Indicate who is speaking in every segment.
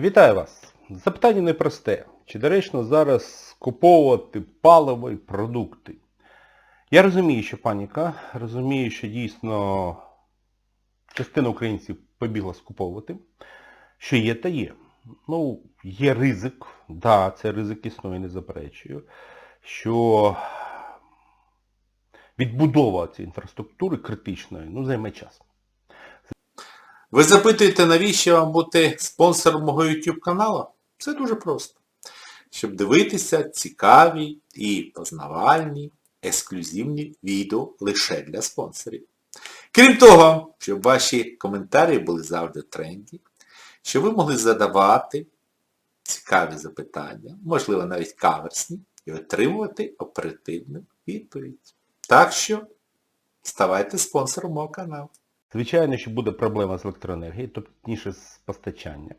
Speaker 1: Вітаю вас! Запитання непросте. Чи доречно зараз скуповувати паливо і продукти? Я розумію, що паніка, розумію, що дійсно частина українців побігла скуповувати. Що є, та є. Ну, є ризик, да, це ризик існує, не заперечую, що відбудова цієї інфраструктури критичної, ну, займе час.
Speaker 2: Ви запитуєте, навіщо вам бути спонсором мого YouTube каналу? Це дуже просто. Щоб дивитися цікаві і познавальні, ексклюзивні відео лише для спонсорів. Крім того, щоб ваші коментарі були завжди тренді, щоб ви могли задавати цікаві запитання, можливо навіть каверсні, і отримувати оперативну відповідь. Так що ставайте спонсором мого каналу.
Speaker 1: Звичайно, що буде проблема з електроенергією, точніше з постачанням.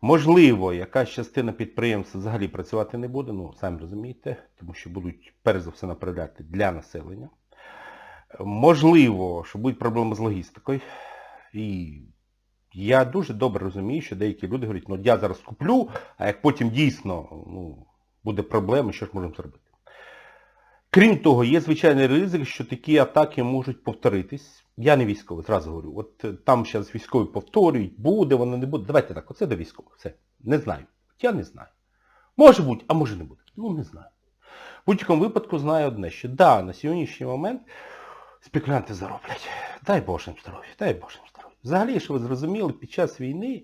Speaker 1: Можливо, якась частина підприємств взагалі працювати не буде, ну, самі розумієте, тому що будуть перш за все направляти для населення. Можливо, що будуть проблеми з логістикою. І я дуже добре розумію, що деякі люди говорять, ну я зараз куплю, а як потім дійсно ну, буде проблема, що ж можемо зробити. Крім того, є звичайний ризик, що такі атаки можуть повторитись. Я не військовий, зразу говорю. От е, там зараз військові повторюють, буде, воно не буде. Давайте так, оце до військових. Все. Не знаю. Я не знаю. Може бути, а може не буде. Ну не знаю. В будь-якому випадку знаю одне, що да, на сьогоднішній момент спекулянти зароблять. Дай Боже їм здоров'я, дай Боже їм здоров'я. Взагалі, що ви зрозуміли, під час війни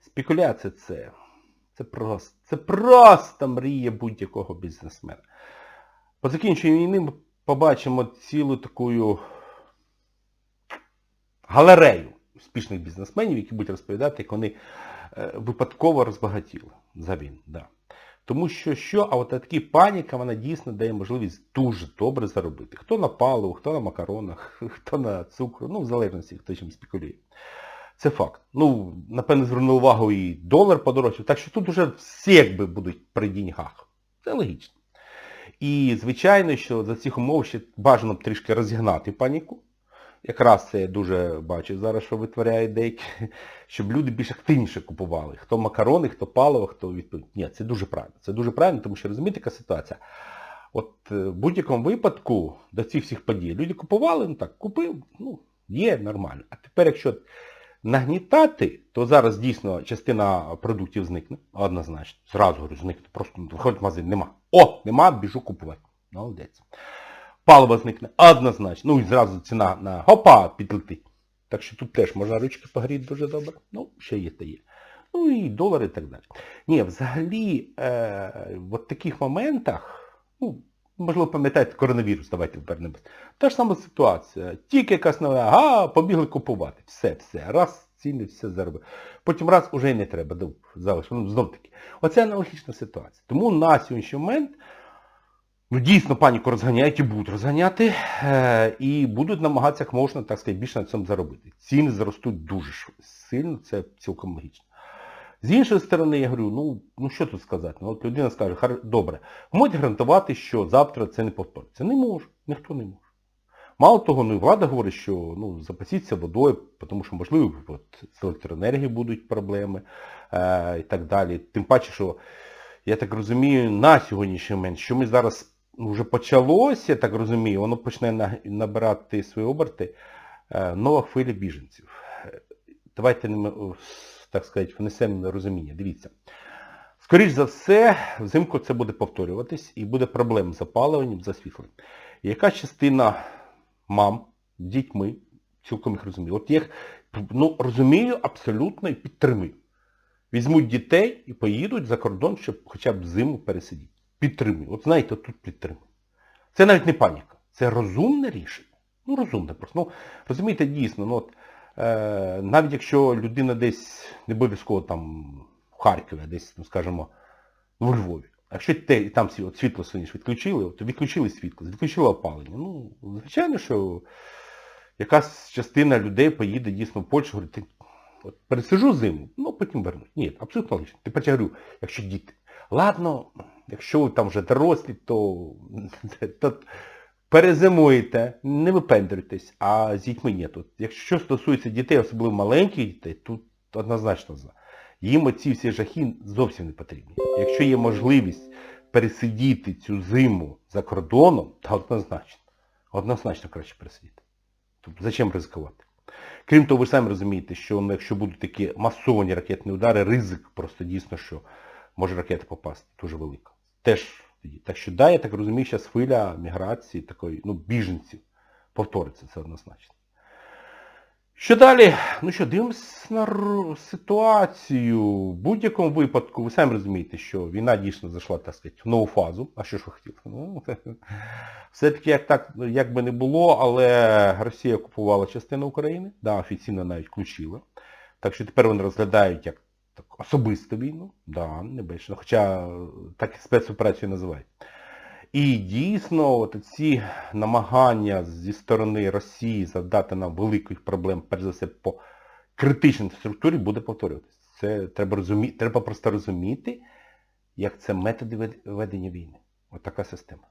Speaker 1: спекуляція це, це просто, це просто мрія будь-якого бізнесмена. По закінченню війни ми побачимо цілу таку галерею успішних бізнесменів, які будуть розповідати, як вони е, випадково розбагатіли за війну. Да. Тому що що, а от така паніка, вона дійсно дає можливість дуже добре заробити. Хто на паливо, хто на макаронах, хто на цукру, ну в залежності, хто чим спекулює. Це факт. Ну, напевне, звернули увагу і долар подорожчав, так що тут вже всі якби будуть при деньгах. Це логічно. І, звичайно, що за цих умов ще бажано б трішки розігнати паніку. Якраз це я дуже бачу зараз, що витворяють деякі, щоб люди більш активніше купували. Хто макарони, хто паливо, хто відповідь. Ні, це дуже правильно. Це дуже правильно, тому що розумієте, яка ситуація. От е, в будь-якому випадку до цих всіх подій люди купували, ну так, купив, ну, є нормально. А тепер, якщо нагнітати, то зараз дійсно частина продуктів зникне, однозначно. Зразу говорю, зникне. Просто виходить в магазин, нема. О, нема, біжу купувати. Молодець. Паливо зникне однозначно. Ну і зразу ціна на гопа підлетить. Так що тут теж можна ручки погріти дуже добре. Ну, ще є та є. Ну і долари і так далі. Ні, взагалі, е, в таких моментах, ну, можливо, пам'ятаєте коронавірус, давайте повернемось. Та ж сама ситуація. Тільки якась нова, ага, побігли купувати. Все, все. Раз, ціни, все заробили. Потім раз уже й не треба, залишимо. Ну, знов таки. Оце аналогічна ситуація. Тому на сьогоднішній момент ну, дійсно паніку розганяють і будуть розганяти, е, і будуть намагатися як можна, так сказати, більше на цьому заробити. Ціни зростуть дуже сильно, це цілком логічно. З іншої сторони, я говорю, ну, ну що тут сказати? Ну, от людина скаже, добре, можуть гарантувати, що завтра це не повториться. Не може, ніхто не може. Мало того, ну і влада говорить, що ну, запасіться водою, тому що, можливо, от, з електроенергією будуть проблеми е, і так далі. Тим паче, що, я так розумію, на сьогоднішній момент, що ми зараз ну, вже почалося, я так розумію, воно почне на- набирати свої оберти, е, нова хвиля біженців. Е, Давайте не так сказати, внесемо розуміння. Дивіться. Скоріш за все, взимку це буде повторюватись і буде проблема з опаленням, з освітленням. І Якась частина мам дітьми, цілком їх розумію. От я їх ну, розумію абсолютно і підтримую. Візьмуть дітей і поїдуть за кордон, щоб хоча б зиму пересидіти. Підтримую. От знаєте, тут підтримую. Це навіть не паніка. Це розумне рішення. Ну, розумне просто. Ну, розумієте, дійсно, ну, от, навіть якщо людина десь, не обов'язково там в Харкові, а десь, ну, скажімо, в Львові. А якщо те, там світло сонячне відключили, от відключили світло, відключили опалення. Ну, звичайно, що якась частина людей поїде дійсно в Польщу, говорить, «Ти, от пересижу зиму, ну потім вернуть. Ні, абсолютно логічно. Тепер я говорю, якщо діти. Ладно, якщо там вже дорослі, то, то перезимуєте, не випендрюйтесь, а з дітьми ні. Тут, якщо стосується дітей, особливо маленьких дітей, тут однозначно. Їм оці всі жахи зовсім не потрібні. Якщо є можливість пересидіти цю зиму за кордоном, то однозначно. Однозначно краще пересидіти. Тобто зачем ризикувати? Крім того, ви самі розумієте, що ну, якщо будуть такі масовані ракетні удари, ризик просто дійсно, що може ракета попасти, дуже велика. Теж тоді. Так що да, я так розумію, зараз хвиля міграції, такої, ну, біженців повториться, це однозначно. Що далі? Ну що, дивимось на ситуацію. В будь-якому випадку, ви самі розумієте, що війна дійсно зайшла, так сказати, в нову фазу. А що ж ви хотіли? Ну, все-таки як так, як би не було, але Росія окупувала частину України, да, офіційно навіть включила. Так що тепер вони розглядають як так, особисту війну, да, небачно, хоча так і спецоперацію називають. І дійсно, от ці намагання зі сторони Росії завдати нам великих проблем, перш за все, по критичній структурі буде повторюватися. Це треба розуміти, треба просто розуміти, як це методи ведення війни. От така система.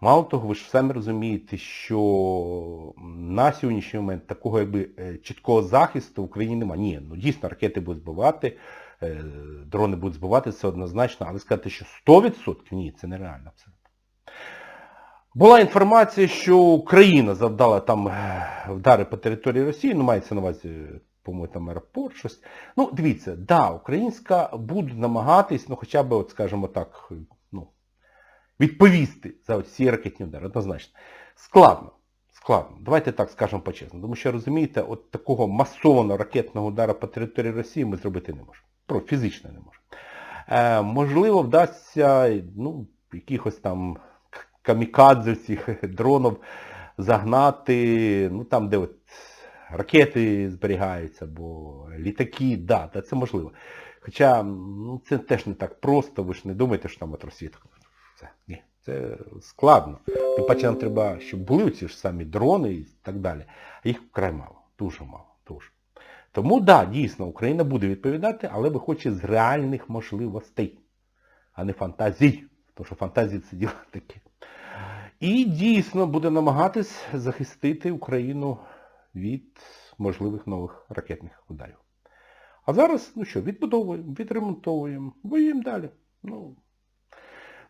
Speaker 1: Мало того, ви ж самі розумієте, що на сьогоднішній момент такого якби е, чіткого захисту в Україні немає. Ні, ну дійсно ракети будуть збивати, дрони будуть збивати, це однозначно, але сказати, що 100% ні, це нереально абсолютно. Була інформація, що Україна завдала там е, вдари по території Росії, ну мається на увазі, по-моєму, там аеропорт, щось. Ну, дивіться, да, українська буде намагатись, ну хоча б, от, скажімо так, ну, відповісти за ці ракетні удари, однозначно. Складно. Складно. Давайте так скажемо по-чесному. Тому що, розумієте, от такого масованого ракетного удару по території Росії ми зробити не можемо. Просто фізично не можемо. Е, можливо, вдасться, ну, якихось там камікадзе цих дронів загнати, ну там, де от ракети зберігаються, або літаки, да, да, це можливо. Хоча ну, це теж не так просто, ви ж не думаєте, що там от Росія. Це, ні, це складно. Тим паче нам треба, щоб були ці ж самі дрони і так далі. А їх вкрай мало, дуже мало, дуже. Тому так, да, дійсно, Україна буде відповідати, але виходячи з реальних можливостей, а не фантазій. Тому що фантазії це діло таке. І дійсно буде намагатись захистити Україну від можливих нових ракетних ударів. А зараз, ну що, відбудовуємо, відремонтовуємо, воюємо далі. Ну,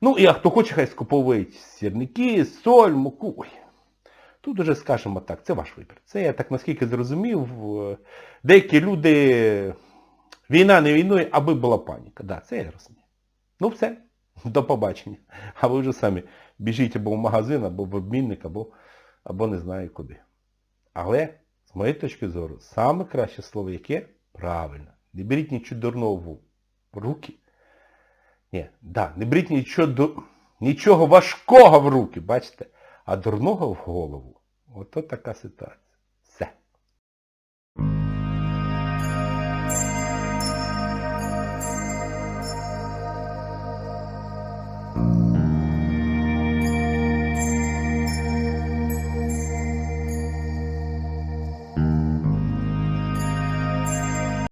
Speaker 1: ну і а хто хоче, хай скуповують сірники, соль, муку. Ой. Тут уже скажемо так, це ваш вибір. Це я так наскільки зрозумів. е, Деякі люди, війна не війною, аби була паніка. Да, це я розумію. Ну все, до побачення. А ви вже самі біжіть або в магазин, або в обмінник, або, або не знаю куди. Але, з моєї точки зору, саме краще слово яке? Правильно. Не беріть нічого дурного в руки. Ні, да, не беріть нічого, нічого важкого в руки, бачите, а дурного в голову. Ото така ситуація.